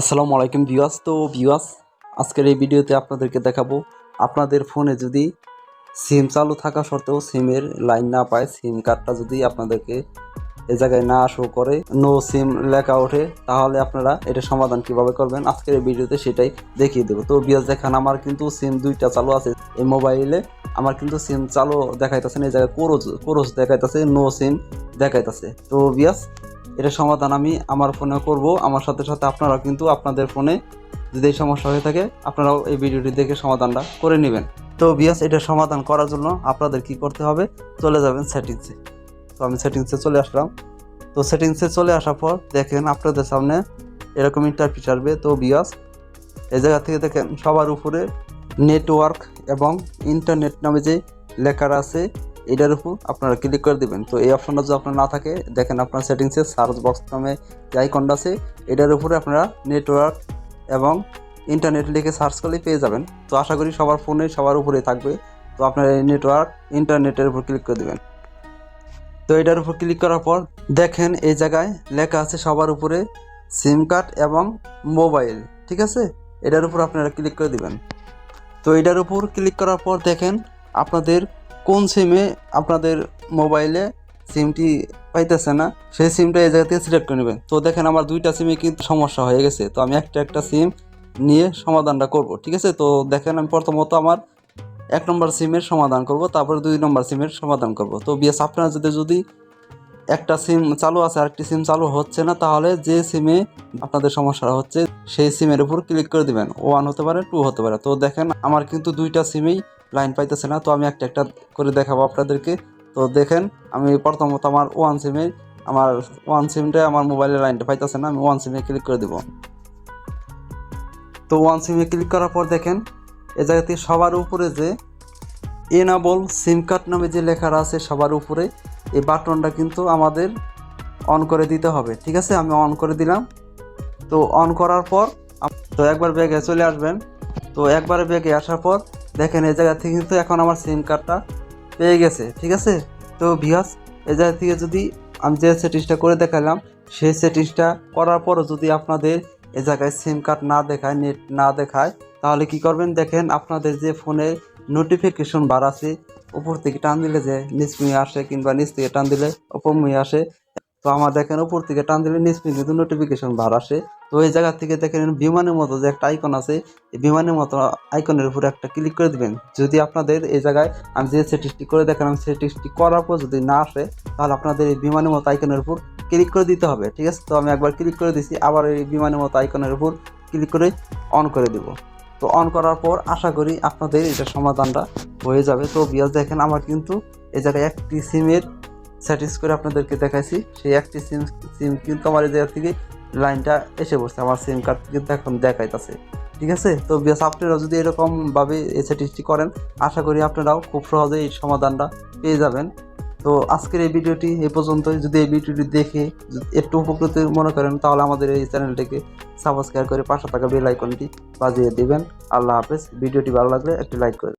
আসসালামু আলাইকুম ভিউয়ার্স। তো ভিউয়ার্স, আজকের এই ভিডিওতে আপনাদেরকে দেখাবো, আপনাদের ফোনে যদি সিম চালু থাকা সত্ত্বেও সিমের লাইন না পায়, সিম কার্ডটা যদি আপনাদেরকে এ জায়গায় না শো করে নো সিম লেখা ওঠে, তাহলে আপনারা এটা সমাধান কীভাবে করবেন? আজকের এই ভিডিওতে সেটাই দেখিয়ে দেবো। তো বিয়াস দেখান আমার কিন্তু সিম দুইটা চালু আছে এই মোবাইলে আমার কিন্তু সিম চালু দেখাইতেছে না, এই জায়গায় কোরোজ কোরোজ দেখাইতেছে নো সিম দেখাইতেছে। তো বিয়াস এটা সমাধান আমি আমার ফোনে করব। আমার সাথে সাথে আপনারাও কিন্তু আপনাদের ফোনে যদি এই সমস্যা হয়ে থাকে, আপনারাও এই ভিডিওটি দেখে সমাধানটা করে নেবেন। তো বিয়াস এটা সমাধান করার জন্য আপনাদের কি করতে হবে? চলে যাবেন সেটিংসে। তো আমি সেটিংসে চলে আসলাম। তো সেটিংসে চলে আসার পর দেখেন আপনাদের সামনে এরকম ইন্টারফিস আসবে। তো বিয়াস এই জায়গা থেকে দেখেন সবার উপরে নেটওয়ার্ক এবং ইন্টারনেট নামে যে লেখার আছে এটার উপর আপনারা ক্লিক করে দিবেন। তো এই অপশনটা যদি আপনার না থাকে, দেখেন আপনার সেটিংসে সার্চ বক্স নামে যে আইকনটা আছে, এটার উপরে আপনারা নেটওয়ার্ক এবং ইন্টারনেট লিখে সার্চ করলেই পেয়ে যাবেন। তো আশা করি সবার ফোনে সবার উপরে থাকবে। তো আপনারা এই নেটওয়ার্ক ইন্টারনেটের উপর ক্লিক করে দেবেন। তো এটার উপর ক্লিক করার পর দেখেন এই জায়গায় লেখা আছে সবার উপরে সিম কার্ড এবং মোবাইল ঠিক আছে? এটার উপর আপনারা ক্লিক করে দিবেন। তো এটার উপর ক্লিক করার পর দেখেন আপনাদের কোন সিমে আপনাদের মোবাইলে সিমটি পাইতেছে না, সেই সিমটা এই জায়গা থেকে সিলেক্ট করে নেবেন। তো দেখেন আমার দুইটা সিমে কিন্তু সমস্যা হয়ে গেছে। তো আমি একটা একটা সিম নিয়ে সমাধানটা করব, ঠিক আছে? তো দেখেন আমি প্রথমত আমার এক নম্বর সিমের সমাধান করব, তারপরে দুই নম্বর সিমের সমাধান করব। তো বিএস আপনার যদি যদি একটা সিম চালু আছে, আরেকটি সিম চালু হচ্ছে না, তাহলে যে সিমে আপনাদের সমস্যা হচ্ছে, সেই সিমের উপর ক্লিক করে দিবেন। ওয়ান হতে পারে টু হতে পারে। তো দেখেন, আমার কিন্তু দুইটা সিমেই লাইন পাইতেছে না, তো আমি একটা একটা করে দেখাবো আপনাদেরকে। তো দেখেন, আমি প্রথমত আমার ওয়ান সিমে আমার ওয়ান সিমটা আমার মোবাইলের লাইনটা পাইতেছে না, আমি ওয়ান সিমে ক্লিক করে দিব। তো ওয়ান সিমে ক্লিক করার পর দেখেন, এ জায়গাতে সবার উপরে যে এনাবল সিম কার্ড নামে যে লেখাটা আছে সবার উপরে, এই বাটনটা কিন্তু আমাদের অন করে দিতে হবে। ঠিক আছে? আমি অন করে দিলাম। তো অন করার পর তো একবার ব্যাগে চলে আসবেন। তো একবার ব্যাগে আসার পর দেখেন, এই জায়গা থেকে কিন্তু এখন আমার সিম কার্ডটা পেয়ে গেছে, ঠিক আছে? তো ভিয়াস এই জায়গা থেকে যদি আমি যে সেটিংসটা করে দেখালাম, সেই সেটিংসটা করার পরও যদি আপনাদের এ জায়গায় সিম কার্ড না দেখায় নেট না দেখায়, তাহলে কি করবেন? দেখেন, আপনাদের যে ফোনে নোটিফিকেশন বার আছে, উপর থেকে টান দিলে যে নিচ মুয়ে আসে কিংবা নিচ থেকে টান দিলে উপর মুয়ে আসে তো আমার দেখেন উপর থেকে টান দিলে নিচ কিন্তু নোটিফিকেশন বার আসে। তো এই জায়গা থেকে দেখেন বিমানের মতো যে একটা আইকন আছে, এই বিমানের মতো আইকনের উপর একটা ক্লিক করে দিবেন। যদি আপনাদের এই জায়গায় আমি যে সেটিংসটি করে দেখেন আমি সেটিংসটি করার পর যদি না আসে, তাহলে আপনাদের এই বিমানের মতো আইকনের উপর ক্লিক করে দিতে হবে, ঠিক আছে? তো আমি একবার ক্লিক করে দিছি, আবার এই বিমানের মতো আইকনের উপর ক্লিক করে অন করে দিব। তো অন করার পর আশা করি আপনাদের এটা সমাধানটা হয়ে যাবে। তো বিয়াস দেখেন, আমার কিন্তু এই জায়গায় একটি সিমের স্যাটিস করে আপনাদেরকে দেখাইছি। সেই একটি সিম সিম কিন্তু আমার জায়গা থেকে লাইনটা এসে পড়ছে। আমার সিম কার্ড কিন্তু এখন দেখাইতেছে। ঠিক আছে? তো বিয়াস, আপনারাও যদি এরকমভাবে এই সেটিংসটি করেন, আশা করি আপনারাও খুব সহজেই এই সমাধানটা পেয়ে যাবেন। তো আজকের এই ভিডিওটি এ পর্যন্তই। যদি এই ভিডিওটি দেখে একটু উপকৃত মনে করেন, তাহলে আমাদের এই চ্যানেলটিকে সাবস্ক্রাইব করে পাশে থাকা বেল আইকনটি বাজিয়ে দেবেন। আল্লাহ হাফেজ। ভিডিওটি ভালো লাগলে একটি লাইক করে